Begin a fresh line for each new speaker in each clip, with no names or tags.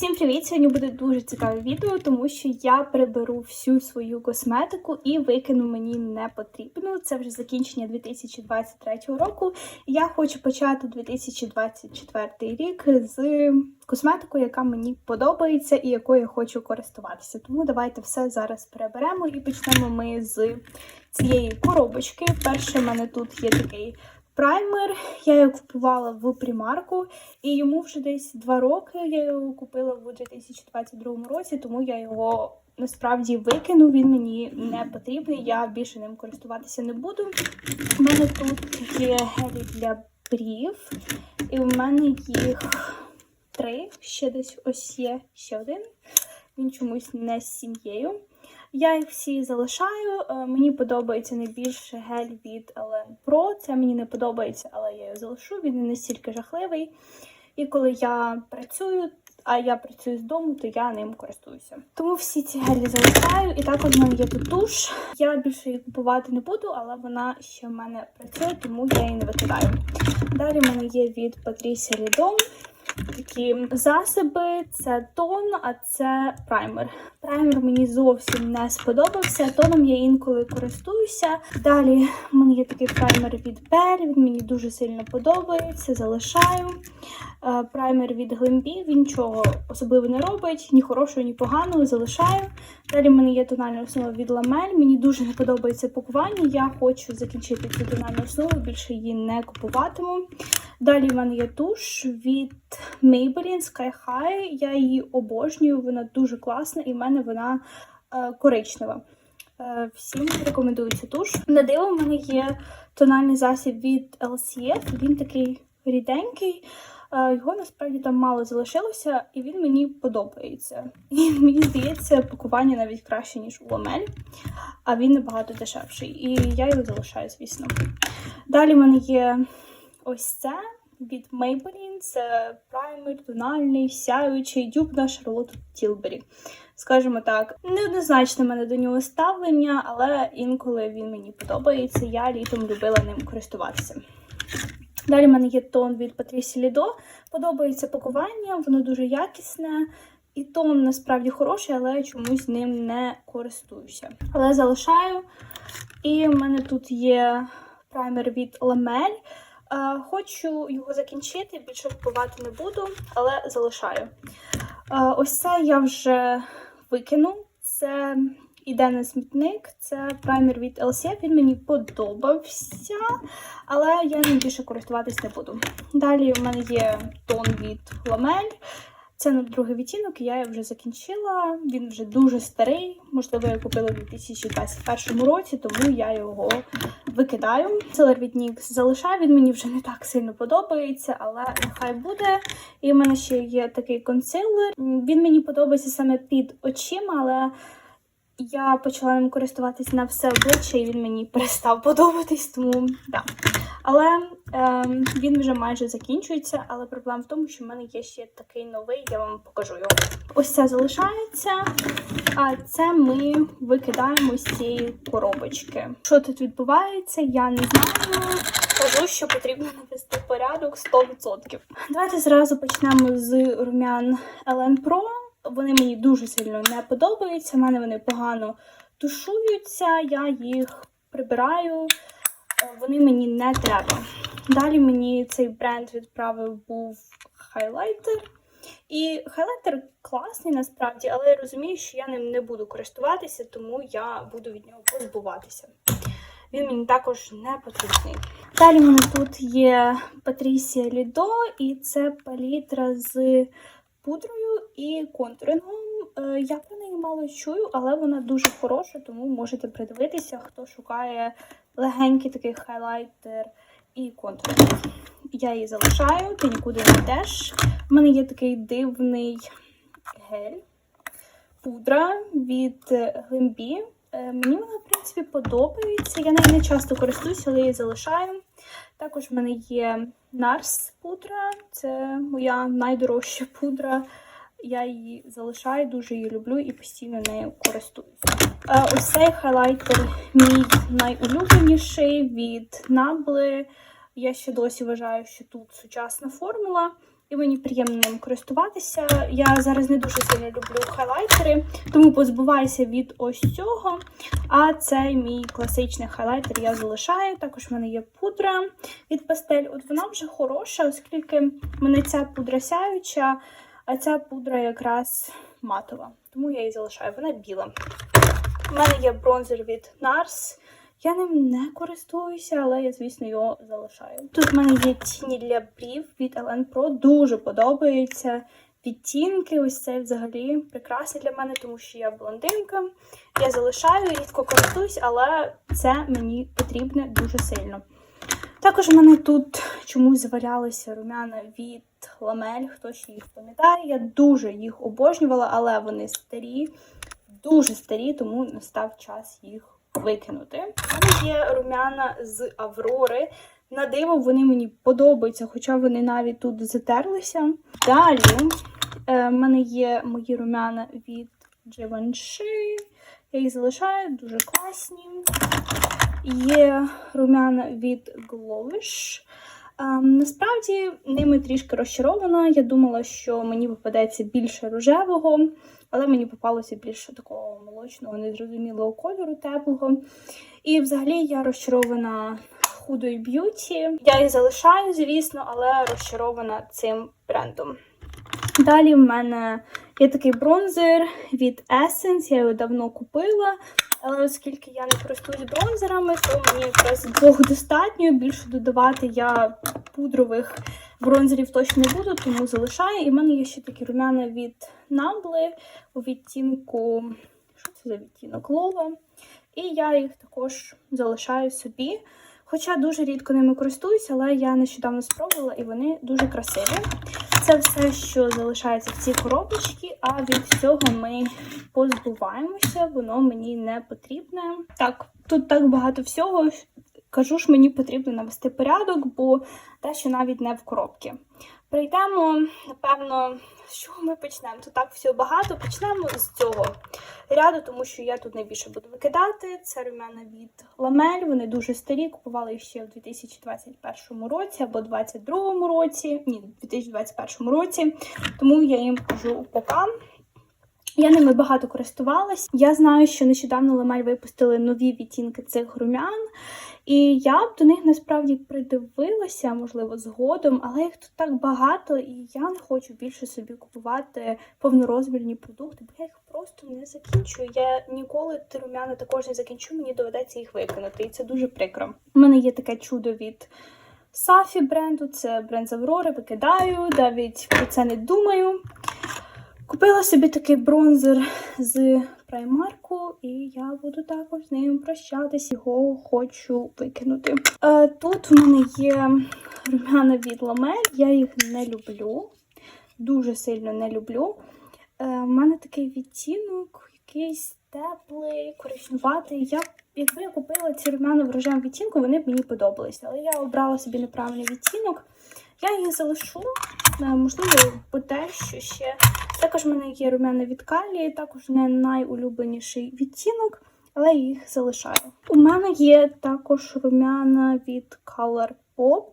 Всім привіт! Сьогодні буде дуже цікаве відео, тому що я приберу всю свою косметику і викину мені не потрібно. Це вже закінчення 2023 року. Я хочу почати 2024 рік з косметикою, яка мені подобається і якою я хочу користуватися. Тому давайте все зараз переберемо і почнемо ми з цієї коробочки. Перше, в мене тут є такий. Праймер я його купувала в примарку, і йому вже десь два роки. Я його купила в 2022 році, тому я його насправді викину. Він мені не потрібний. Я більше ним користуватися не буду. У мене тут є гелі для брів, і в мене їх три. Ще десь ось є ще один. Він чомусь не з сім'єю. Я їх всі залишаю. Е, Мені подобається найбільше гель від Ellen Pro. Це мені не подобається, але я його залишу. Він не настільки жахливий. І коли я працюю, а я працюю з дому, то я ним користуюся. Тому всі ці гелі залишаю. І також в мене є тут туш. Я більше її купувати не буду, але вона ще в мене працює, тому я її не викидаю. Далі в мене є від Patricia Lidom такі засоби, це тон, а це праймер. Праймер мені зовсім не сподобався. Тоном я інколи користуюся. Далі в мене є такий праймер від Bell, він мені дуже сильно подобається, залишаю. Е, Праймер від Глембі, він нічого особливо не робить, ні хорошого, ні поганого, залишаю. Далі в мене є тональна основа від Ламель. Мені дуже не подобається пакування. Я хочу закінчити цю тональну основу, більше її не купуватиму. Далі в мене є туш від Maybelline Sky High. Я її обожнюю, вона дуже класна і в мене вона е, коричнева. Е, всім рекомендую цю туш. На диво в мене є тональний засіб від LCF. Він такий ріденький. Е, Його насправді там мало залишилося, і він мені подобається. І мені здається, пакування навіть краще, ніж у Ламель, а він набагато дешевший. І я його залишаю, звісно. Далі в мене є ось це від Maybelline. Це праймер, тональний, сяючий, дюб на Шарлоту Тілбері. Скажімо так, неоднозначне мене до нього ставлення, але інколи він мені подобається. Я літом любила ним користуватися. Далі в мене є тон від Patricia Lido. Подобається пакування, воно дуже якісне. І тон насправді хороший, але чомусь ним не користуюся. Але залишаю. І в мене тут є праймер від Lamel. Е, Хочу його закінчити, більше купувати не буду, але залишаю. Е, Ось це я вже викину. Це іде на смітник. Це праймер від LCF. Він мені подобався, але я ним більше користуватись не буду. Далі в мене є тон від Ламель. Це на другий відтінок, я вже закінчила. Він вже дуже старий. Можливо, я купила в 2021 році, тому я його викидаю. Селер від залишаю. Він мені вже не так сильно подобається, але нехай буде. І в мене ще є такий консилер. Він мені подобається саме під очима, але я почала ним користуватись на все обличчя, і він мені перестав подобатись, тому да. Але ем, він вже майже закінчується. Але проблема в тому, що в мене є ще такий новий, я вам покажу його. Ось це залишається, а це ми викидаємо з цієї коробочки. Що тут відбувається, я не знаю. Кажу, що потрібно навести порядок 100%. Давайте зразу почнемо з румян Ellen Pro. Вони мені дуже сильно не подобаються. У мене вони погано тушуються, я їх прибираю, вони мені не треба. Далі мені цей бренд відправив був хайлайтер. І хайлайтер класний насправді, але я розумію, що я ним не буду користуватися, тому я буду від нього позбуватися. Він мені також не потрібний. Далі в мене тут є Patricia Lido, і це палітра з пудрою і контурингом. Е, Я про неї мало чую, але вона дуже хороша, тому можете придивитися, хто шукає легенький такий хайлайтер і контуринг. Я її залишаю, ти нікуди не йдеш. У мене є такий дивний гель, пудра від Глембі. Мені вона, в принципі, подобається. Я нею не часто користуюся, але її залишаю. Також в мене є Нарс пудра, це моя найдорожча пудра. Я її залишаю, дуже її люблю і постійно нею користуюся. Е, Ось цей хайлайтер мій найулюбленіший від Nabla. Я ще досі вважаю, що тут сучасна формула. І мені приємно ним користуватися. Я зараз не дуже сильно люблю хайлайтери, тому позбуваюся від ось цього. А цей мій класичний хайлайтер я залишаю. Також в мене є пудра від пастель. От вона вже хороша, оскільки мене ця пудра сяюча, а ця пудра якраз матова. Тому я її залишаю. Вона біла. У мене є бронзер від NARS. Я ним не користуюся, але я, звісно, його залишаю. Тут в мене є тіні для брів від Ellen Pro. Дуже подобаються відтінки. Ось це взагалі прекрасні для мене, тому що я блондинка. Я залишаю, рідко користуюсь, але це мені потрібне дуже сильно. Також у мене тут чомусь завалялися румяна від ламель, хто ще їх пам'ятає. Я дуже їх обожнювала, але вони старі, дуже старі, тому настав час їх викинути. У мене є румяна з Аврори. На диво вони мені подобаються, хоча вони навіть тут затерлися. Далі е, в мене є мої румяна від Givenchy. Я їх залишаю, дуже класні. Є румяна від Glowish. Ем, насправді ними трішки розчарована. Я думала, що мені попадеться більше рожевого, але мені попалося більше такого молочного, незрозумілого кольору, теплого. І взагалі я розчарована худою б'юті. Я їх залишаю, звісно, але розчарована цим брендом. Далі в мене є такий бронзер від Essence, я його давно купила. Але оскільки я не користуюсь бронзерами, то мені якраз двох достатньо. Більше додавати я пудрових бронзерів точно не буду, тому залишаю. І в мене є ще такі румяна від Nabla у відтінку. Що це за відтінок? Лова. І я їх також залишаю собі. Хоча дуже рідко ними користуюся, але я нещодавно спробувала і вони дуже красиві. Це все, що залишається в цій коробочці, а від всього ми позбуваємося, воно мені не потрібне. Так, тут так багато всього. Кажу ж, мені потрібно навести порядок, бо те, що навіть не в коробці. Прийдемо, напевно, з чого ми почнемо? Тут так всього багато. Почнемо з цього ряду, тому що я тут найбільше буду викидати. Це румяна від ламель. Вони дуже старі. Купували їх ще в 2021 році або 2022 році. Ні, 2021 році. Тому я їм кажу пока. Я ними багато користувалась. Я знаю, що нещодавно Ламель випустили нові відтінки цих румян. І я б до них насправді придивилася, можливо, згодом, але їх тут так багато, і я не хочу більше собі купувати повнорозмірні продукти, бо я їх просто не закінчую. Я ніколи ті румяна також не закінчу, мені доведеться їх викинути, і це дуже прикро. У мене є таке чудо від Сафі бренду, це бренд з Аврори, викидаю, навіть про це не думаю. Купила собі такий бронзер з праймарку, і я буду також з ним прощатись. Його хочу викинути. Е, тут в мене є румяна від ламель, я їх не люблю. Дуже сильно не люблю. Е, У мене такий відтінок, якийсь теплий, коричневатий. Я, якби я купила ці румяна в рожевому відтінку, вони б мені подобалися. Але я обрала собі неправильний відтінок. Я їх залишу, е, можливо, те, що ще. Також в мене є румяна від Калі, також не найулюбленіший відтінок, але я їх залишаю. У мене є також румяна від Color Pop,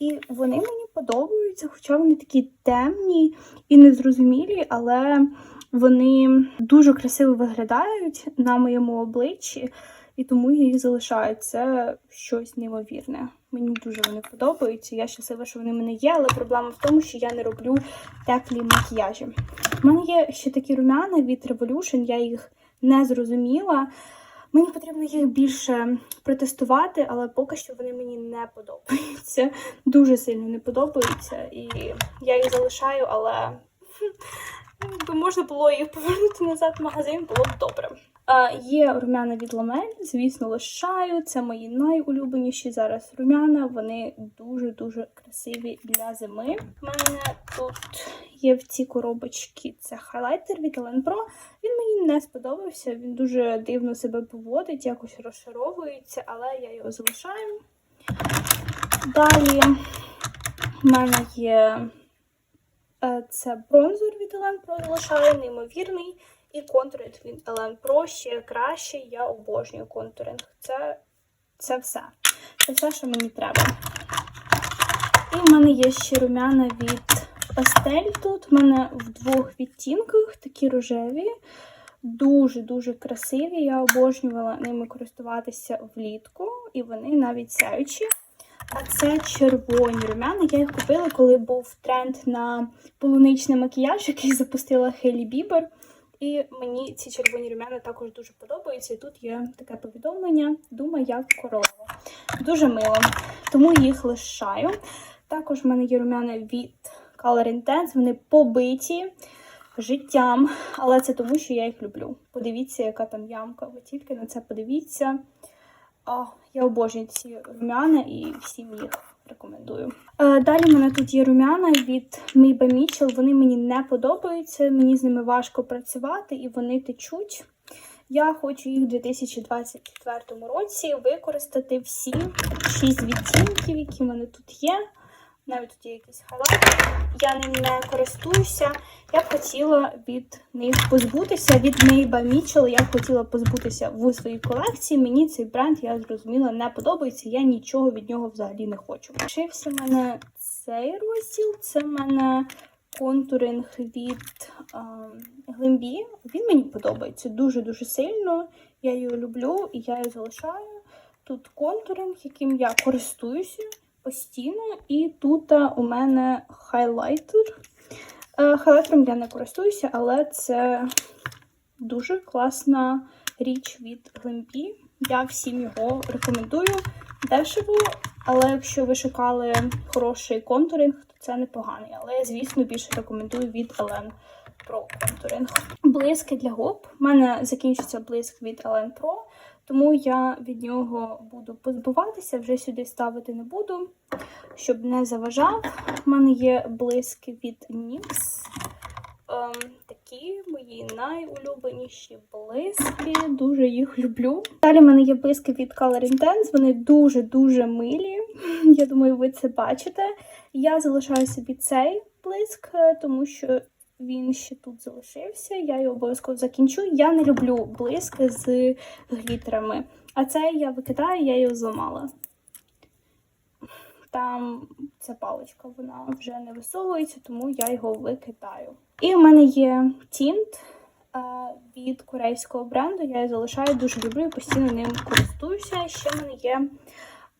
і вони мені подобаються, хоча вони такі темні і незрозумілі, але вони дуже красиво виглядають на моєму обличчі, і тому я їх залишаю. Це щось неймовірне. Мені дуже вони подобаються. Я щаслива, що вони в мене є, але проблема в тому, що я не роблю теплі макіяжі. У мене є ще такі румяна від Revolution, я їх не зрозуміла. Мені потрібно їх більше протестувати, але поки що вони мені не подобаються. Дуже сильно не подобаються. І я їх залишаю, але ну, якби можна було їх повернути назад в магазин, було б добре. Є румяна від Ламель, звісно, лишаю. Це мої найулюбленіші зараз румяна. Вони дуже-дуже красиві для зими. У мене тут є в цій коробочці це хайлайтер від Ellen Pro. Він мені не сподобався, він дуже дивно себе поводить, якось розшаровується, але я його залишаю. Далі в мене є е, це бронзер від Ellen Pro, залишаю, неймовірний. І контуринг від Ellen Pro ще краще. Я обожнюю контуринг. Це, це все. Це все, що мені треба. І в мене є ще румяна від пастель тут. У мене в двох відтінках такі рожеві. Дуже-дуже красиві. Я обожнювала ними користуватися влітку, і вони навіть сяючі. А це червоні румяна. Я їх купила, коли був тренд на полуничний макіяж, який запустила Хейлі Бібер. І мені ці червоні румяна також дуже подобаються. І тут є таке повідомлення: Думаю, як королева. Дуже мило. Тому їх лишаю. Також в мене є румяна від Color Intense. Вони побиті життям, але це тому, що я їх люблю. Подивіться, яка там ямка. Ви тільки на це подивіться. А, я обожнюю ці румяна і всім їх рекомендую. Е, далі в мене тут є румяна від Мейба Mitchell. Вони мені не подобаються, мені з ними важко працювати і вони течуть. Я хочу їх у 2024 році використати всі 6 відтінків, які в мене тут є. Навіть тут є якийсь хайлайт. Я ним не користуюся. Я б хотіла від них позбутися. Від Мейба Mitchell я б хотіла позбутися в своїй колекції. Мені цей бренд, я зрозуміла, не подобається. Я нічого від нього взагалі не хочу. Лишився в мене цей розділ. Це в мене контуринг від Глембі. Він мені подобається дуже-дуже сильно. Я його люблю і я його залишаю. Тут контуринг, яким я користуюся постійно. І тут у мене хайлайтер. Е, Хайлайтером я не користуюся, але це дуже класна річ від Глембі. Я всім його рекомендую. Дешево, але якщо ви шукали хороший контуринг, то це непоганий. Але я, звісно, більше рекомендую від Elen Pro контуринг. Блиски для губ. У мене закінчиться блиск від Elen Pro, тому я від нього буду позбуватися, вже сюди ставити не буду, щоб не заважав. У мене є блиски від NYX. Ем, такі мої найулюбленіші блиски. Дуже їх люблю. Далі в мене є блиски від Color Intense. Вони дуже-дуже милі. Я думаю, ви це бачите. Я залишаю собі цей блиск, е, тому що він ще тут залишився. Я його обов'язково закінчу. Я не люблю блиски з глітерами. А цей я викидаю, я його зламала. Там ця паличка, вона вже не висовується, тому я його викидаю. І в мене є тінт від корейського бренду. Я його залишаю, дуже люблю і постійно ним користуюся. Ще в мене є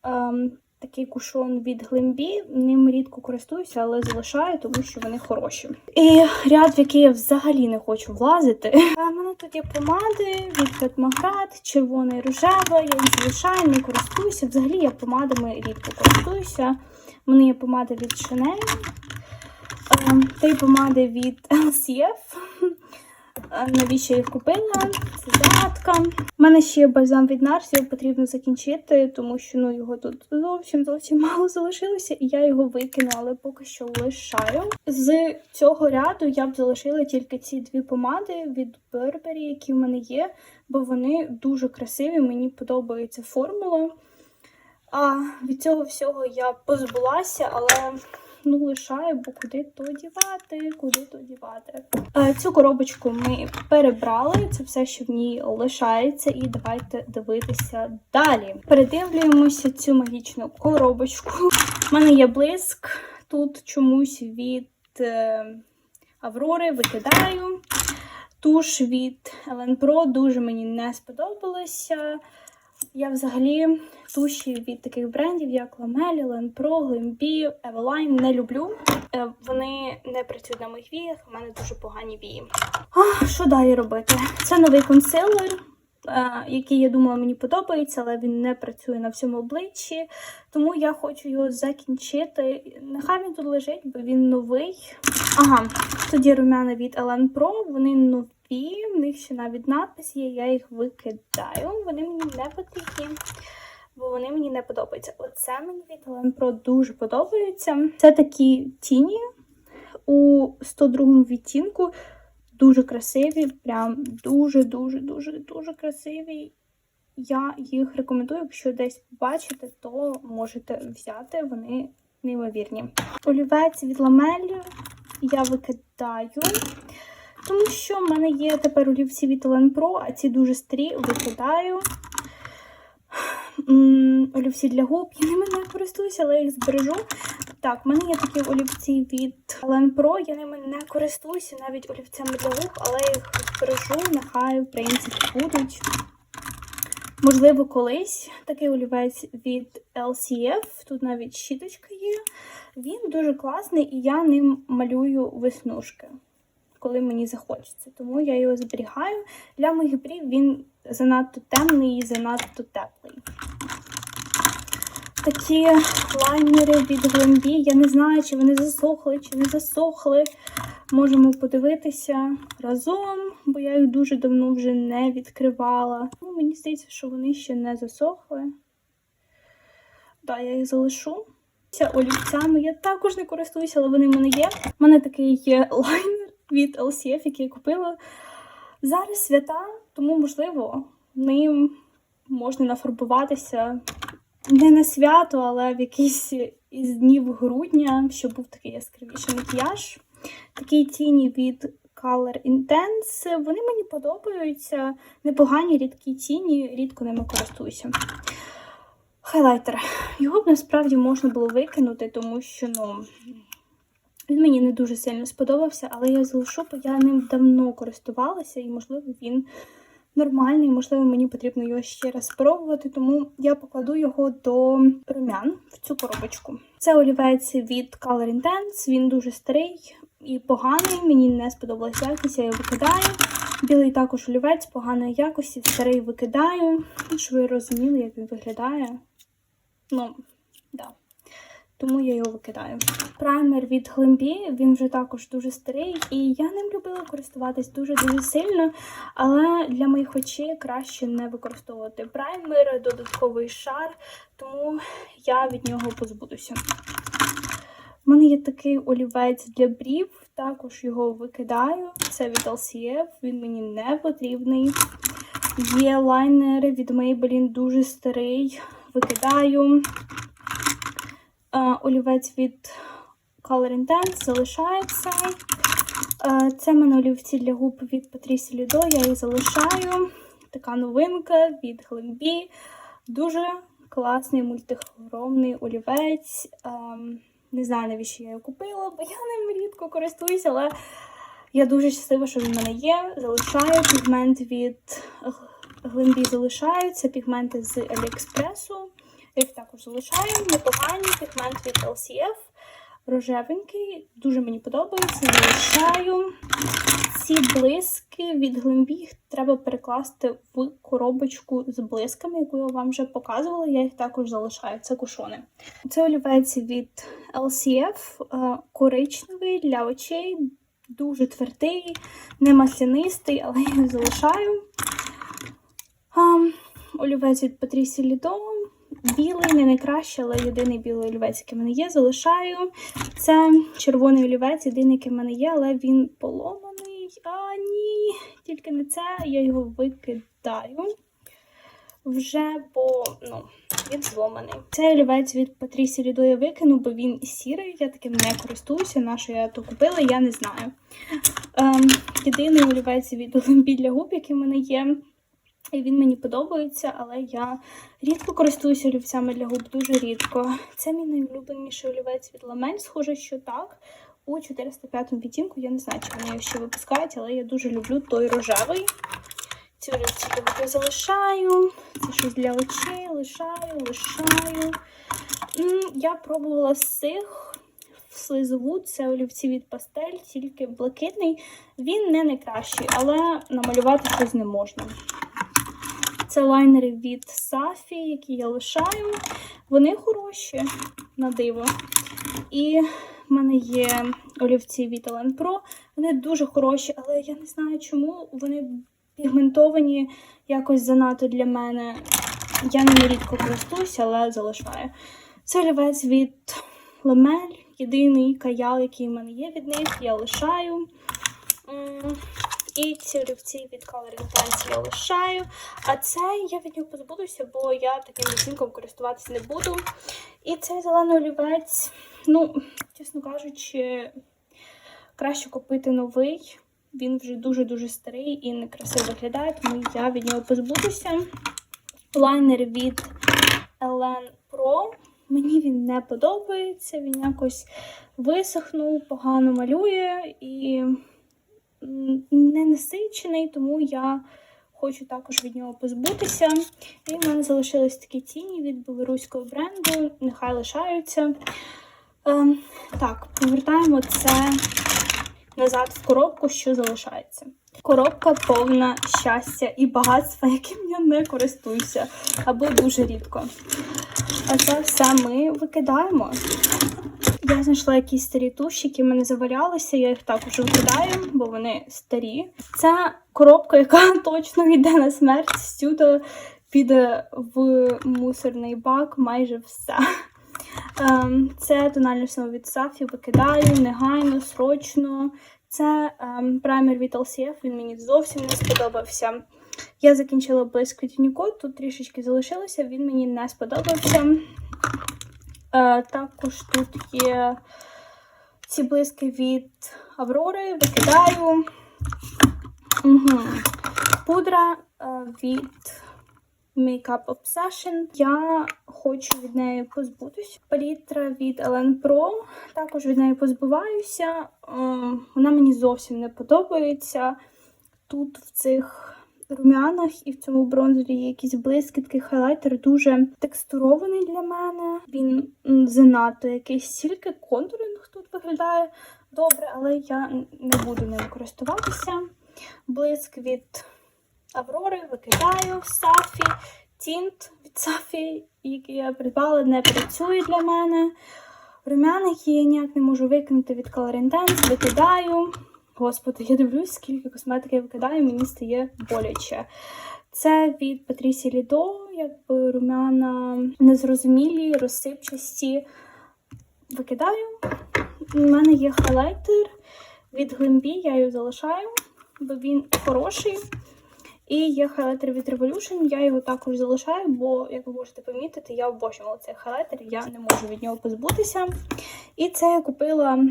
ем, такий кушон від Глембі. Ним рідко користуюся, але залишаю, тому що вони хороші. І ряд, в який я взагалі не хочу влазити. А в мене тут є помади від Петмаград, червона і рожева. Я їх залишаю, не користуюся. Взагалі я помадами рідко користуюся. У мене є помада від Chanel. Ем, Та й помади від LCF. Навіщо їх купила? Це загадка. У мене ще бальзам від його потрібно закінчити, тому що ну, його тут зовсім зовсім мало залишилося, і я його викину, але поки що лишаю. З цього ряду я б залишила тільки ці дві помади від Burberry, які в мене є, бо вони дуже красиві, мені подобається формула. А від цього всього я позбулася, але ну лишаю, бо куди то дівати, куди то дівати. Е, Цю коробочку ми перебрали, це все, що в ній лишається, і давайте дивитися далі. Передивлюємося цю магічну коробочку. У мене є блиск тут чомусь від е, Аврори, викидаю. Туш від Pro дуже мені не сподобалося. Я взагалі туші від таких брендів, як Len Pro, Glambi, Eveline не люблю. Е, Вони не працюють на моїх віях, у мене дуже погані вії. А, що далі робити? Це новий консилер, е, який я думала мені подобається, але він не працює на всьому обличчі. Тому я хочу його закінчити. Нехай він тут лежить, бо він новий. Ага, є румяна від Elen Pro, вони нові. В них ще навіть надпис є, я їх викидаю. Вони мені не потрібні, бо вони мені не подобаються. Оце мені від Elen Pro дуже подобається. Це такі тіні у 102 відтінку. Дуже красиві, прям дуже-дуже дуже дуже красиві. Я їх рекомендую, якщо десь побачите, то можете взяти. Вони неймовірні. Олівець від ламелі я викидаю. Тому що в мене є тепер олівці від Elen Pro, а ці дуже старі викидаю. Олівці для губ. Я ними не користуюся, але їх збережу. Так, в мене є такі олівці від Len Pro. Я ними не користуюся навіть олівцями для губ, але їх збережу, нехай, в принципі, будуть. Можливо, колись такий олівець від LCF, тут навіть щіточка є. Він дуже класний, і я ним малюю веснушки, коли мені захочеться. Тому я його зберігаю. Для моїх брів він занадто темний і занадто теплий. Такі лайнери від Glambi. Я не знаю, чи вони засохли, чи не засохли. Можемо подивитися разом, бо я їх дуже давно вже не відкривала. Ну, мені здається, що вони ще не засохли. Так, я їх залишу. Ця олівцями я також не користуюся, але вони в мене є. У мене такий є лайнер від LCF, який я купила. Зараз свята, тому, можливо, ним можна нафарбуватися не на свято, але в якийсь із днів грудня, щоб був такий яскравіший макіяж. Такі тіні від Color Intense. Вони мені подобаються. Непогані рідкі тіні, рідко ними користуюся. Хайлайтер. Його б насправді можна було викинути, тому що ну, він мені не дуже сильно сподобався, але я залишу, бо я ним давно користувалася, і, можливо, він нормальний, можливо, мені потрібно його ще раз спробувати, тому я покладу його до румян в цю коробочку. Це олівець від Color Intense, він дуже старий і поганий, мені не сподобалась якість, я його викидаю. Білий також олівець поганої якості, старий викидаю. Щоб ви розуміли, як він виглядає. Ну. Тому я його викидаю. Праймер від Glambi, він вже також дуже старий, і я ним любила користуватись дуже-дуже сильно, але для моїх очей краще не використовувати праймер, додатковий шар, тому я від нього позбудуся. У мене є такий олівець для брів, також його викидаю. Це від LCF, він мені не потрібний. Є лайнер від Maybelline дуже старий, викидаю. Е, олівець від Color Intense залишається. Е, Це мене олівці для губ від Patricia Lido, я їх залишаю. Така новинка від Glambi. Дуже класний мультихромний олівець. Ем, Не знаю, навіщо я його купила, бо я ним рідко користуюся, але я дуже щаслива, що він в мене є. Залишаю пігмент від Glambi залишаю. Це пігменти з Аліекспресу. Їх також залишаю. Непоганий пігмент від LCF. Рожевенький, дуже мені подобається. Залишаю. Ці блиски від Glambi треба перекласти в коробочку з блисками, яку я вам вже показувала. Я їх також залишаю. Це кушони. Це олівець від LCF, е, коричневий для очей, дуже твердий, не маслянистий, але я його залишаю. Um, олівець від Patricia Lido. Білий, не найкраще, але єдиний білий олівець, який в мене є, залишаю. Це червоний олівець, єдиний, який в мене є, але він поломаний. А, ні, тільки не це, я його викидаю. Вже, бо ну, він зломаний. Цей олівець від Patricia Lido я викину, бо він сірий, я таким не користуюся. На що я то купила, я не знаю. Ем, єдиний олівець від Олимпі губ, який в мене є. І він мені подобається, але я рідко користуюся олівцями для губ, дуже рідко. Це мій найулюбленіший олівець від Ламель, схоже, що так. У 405 відтінку. Я не знаю, чи вони його ще випускають, але я дуже люблю той рожевий. Ці олівці я залишаю. Це щось для очей, лишаю, лишаю. Я пробувала з цих в слизову, це олівці від пастель, тільки блакитний. Він не найкращий, але намалювати щось не можна. Це лайнери від Сафі, які я лишаю. Вони хороші на диво. І в мене є олівці від Elen Pro. Вони дуже хороші, але я не знаю чому. Вони пігментовані якось занадто для мене. Я ними рідко користуюся, але залишаю. Це олівець від Ламель. Єдиний каял, який в мене є від них, я лишаю. І ці олівці від Color Intense я лишаю. А цей я від нього позбудуся, бо я таким відтінком користуватися не буду. І цей зелений олівець, ну, чесно кажучи, краще купити новий. Він вже дуже-дуже старий і некрасиво виглядає, тому я від нього позбудуся. Лайнер від Elen Pro. Мені він не подобається, він якось висохнув, погано малює і не насичений, тому я хочу також від нього позбутися. І в мене залишились такі тіні від білоруського бренду, нехай лишаються. Ем, так, повертаємо це назад в коробку, що залишається. Коробка повна щастя і багатства, яким я не користуюся, або дуже рідко. А це все ми викидаємо. Я знайшла якісь старі туші, які мене завалялися, я їх також викидаю, бо вони старі. Це коробка, яка точно йде на смерть. Сюди піде в мусорний бак майже все. Ем, Це тональний сум від Сафі, викидаю негайно, срочно. Це ем, праймер від LCF, він мені зовсім не сподобався. Я закінчила близько Нікот, тут трішечки залишилося, він мені не сподобався. Е, також тут є ці блиски від Аврори, викидаю. Угу. Пудра е, від Makeup Obsession. Я хочу від неї позбутися. Палітра від Ellen Pro. Також від неї позбуваюся. Е, Вона мені зовсім не подобається. Тут в цих румянах і в цьому бронзері є якісь блискітки. Хайлайтер дуже текстурований для мене. Він занадто якийсь стільки контуринг тут виглядає добре, але я не буду ним користуватися. Блиск від Аврори викидаю Сафі. Тінт від Сафі, який я придбала, не працює для мене. Румяники я ніяк не можу викинути від Color викидаю. Господи, я дивлюсь, скільки косметики я викидаю, мені стає боляче. Це від Патрісі Лідо, якби румяна незрозумілі, розсипчасті. Викидаю. У мене є хайлайтер від Глембі, я його залишаю, бо він хороший. І є хайлайтер від Revolution, я його також залишаю, бо, як ви можете помітити, я обожнювала цей хайлайтер, я не можу від нього позбутися. І це я купила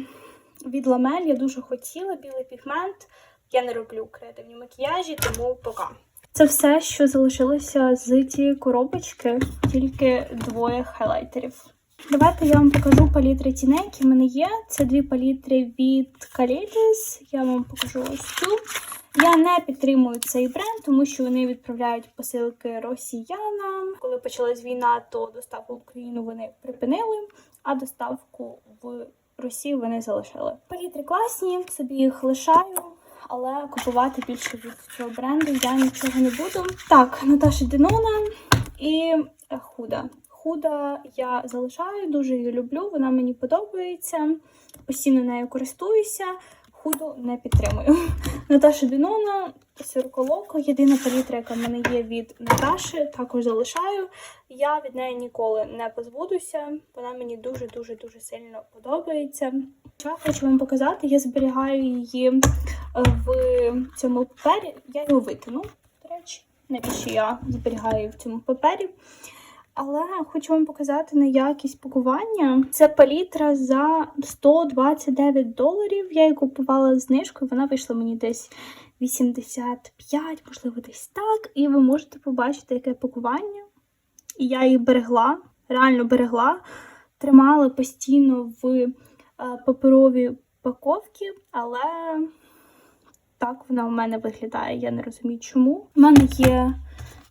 від Ламель, я дуже хотіла білий пігмент. Я не роблю креативні макіяжі, тому пока. Це все, що залишилося з цієї коробочки, тільки двоє хайлайтерів. Давайте я вам покажу палітри тіней, які в мене є. Це дві палітри від Calitis. Я вам покажу ось цю. Я не підтримую цей бренд, тому що вони відправляють посилки росіянам. Коли почалась війна, то доставку в Україну вони припинили, а доставку в Росію вони залишили. Палітри класні, собі їх лишаю. Але купувати більше від цього бренду я нічого не буду. Так, Наташа Денона і Худа. Худа я залишаю, дуже її люблю, вона мені подобається. Постійно нею користуюся. Худу не підтримую. Наташа Денона, Сирколоко, єдина палітра, яка в мене є від Наташі, також залишаю. Я від неї ніколи не позбудуся. Вона мені дуже-дуже дуже сильно подобається. Я хочу вам показати, я зберігаю її е, в цьому папері. Я його викину, до речі, навіщо я зберігаю в цьому папері. Але хочу вам показати на якість пакування. Це палітра за 129 доларів. Я її купувала знижкою, вона вийшла мені десь 85, можливо, десь так. І ви можете побачити, яке пакування. І я її берегла, реально берегла, тримала постійно в е, паперовій упаковці, але так вона у мене виглядає. Я не розумію, чому. У мене є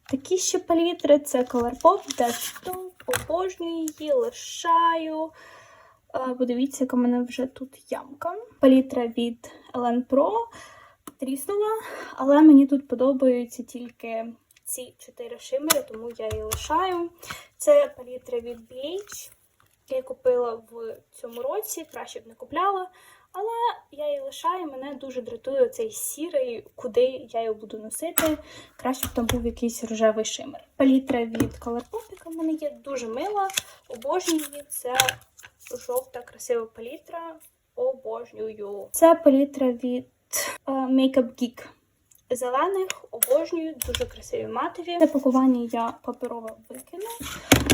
такі ще палітри, це Colourpop, Desktop, обожнюю її, лишаю. Подивіться, яка в мене вже тут ямка. Палітра від Ellen Pro тріснула, але мені тут подобаються тільки ці чотири шимери, тому я її лишаю. Це палітра від BH. Я купила в цьому році, краще б не купляла. Але я її лишаю, мене дуже дратує цей сірий, куди я його буду носити. Краще б там був якийсь рожевий шимер. Палітра від Colourpop, яка в мене є, дуже мила. Обожнюю. Це жовта, красива палітра. Обожнюю. Це палітра від е, Makeup Geek. Зелених обожнюю, дуже красиві матові. Це пакування я паперове викину,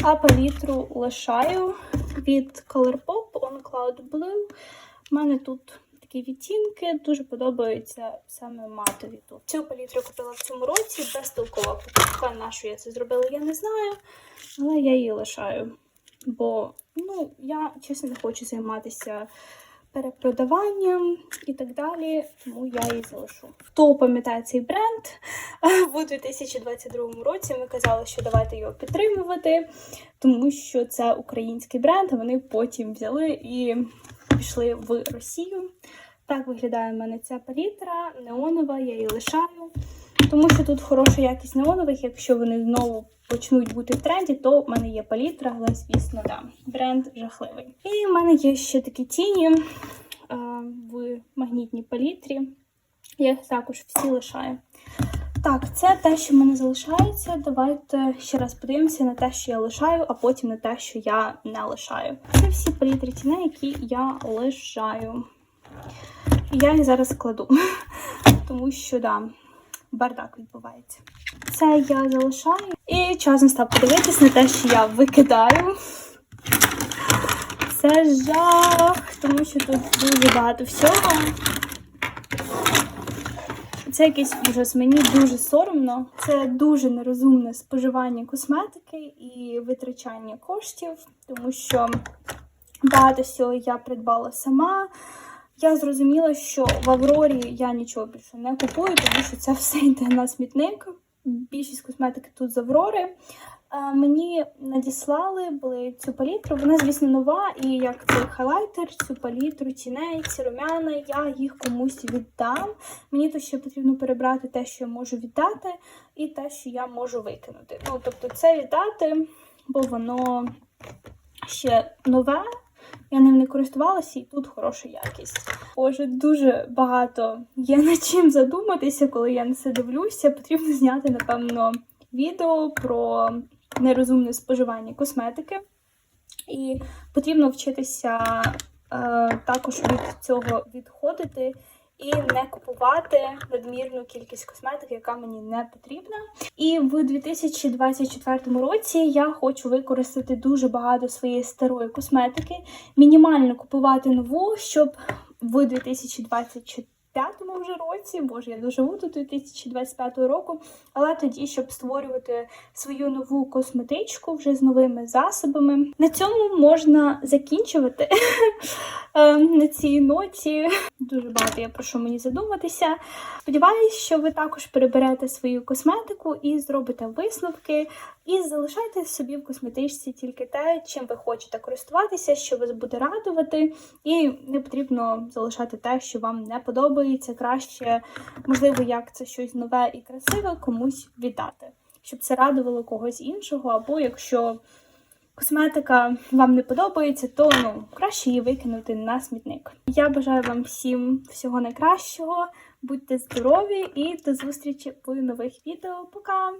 а палітру лишаю від Colourpop On Cloud Blue. У мене тут такі відтінки, дуже подобаються саме матові тут. Цю палітру купила в цьому році, безтолкова покупка. На що я це зробила, я не знаю, але я її лишаю. бо ну, я чесно не хочу займатися перепродаванням і так далі, тому я її залишу. Хто пам'ятає цей бренд? У 2022 році ми казали, що давайте його підтримувати, тому що це український бренд, а вони потім взяли і пішли в Росію. Так виглядає в мене ця палітра, неонова, я її лишаю. Тому що тут хороша якість неонових, якщо вони знову почнуть бути в тренді, то в мене є палітра, але звісно, да, бренд жахливий. І в мене є ще такі тіні е, в магнітній палітрі. Я їх також всі лишаю. Так, це те, що в мене залишається. Давайте ще раз подивимося на те, що я лишаю, а потім на те, що я не лишаю. Це всі палітри тіней, які я лишаю. Я їх зараз складу, тому що да, бардак відбувається. Це я залишаю. І час настав подивитись на те, що я викидаю. Це жах, тому що тут дуже багато всього. Це якийсь ужас. Мені дуже соромно. Це дуже нерозумне споживання косметики і витрачання коштів, тому що багато всього я придбала сама. Я зрозуміла, що в Аврорі я нічого більше не купую, тому що це все йде на смітник. Більшість косметики тут з Аврори. Мені надіслали були цю палітру. Вона, звісно, нова, і як цей хайлайтер, цю палітру, тіней, ці румяна, я їх комусь віддам. Мені тут ще потрібно перебрати те, що я можу віддати, і те, що я можу викинути. Ну, тобто, це віддати, бо воно ще нове. Я ним не користувалася, і тут хороша якість. Боже, дуже багато є над чим задуматися, коли я на це дивлюся. Потрібно зняти, напевно, відео про нерозумне споживання косметики. І потрібно вчитися е, також від цього відходити і не купувати надмірну кількість косметики, яка мені не потрібна. І в 2024 році я хочу використати дуже багато своєї старої косметики, мінімально купувати нову, щоб в 2024 п'ятому вже році, боже, я доживу до 2025 року, але тоді, щоб створювати свою нову косметичку вже з новими засобами. На цьому можна закінчувати Ем, на цій ноті. Дуже багато я прошу мені задуматися. Сподіваюсь, що ви також переберете свою косметику і зробите висновки, і залишайте собі в косметичці тільки те, чим ви хочете користуватися, що вас буде радувати, і не потрібно залишати те, що вам не подобається. Краще, можливо, як це щось нове і красиве, комусь віддати, щоб це радувало когось іншого, або якщо косметика вам не подобається, то ну краще її викинути на смітник. Я бажаю вам всім всього найкращого. Будьте здорові і до зустрічі у нових відео. Пока!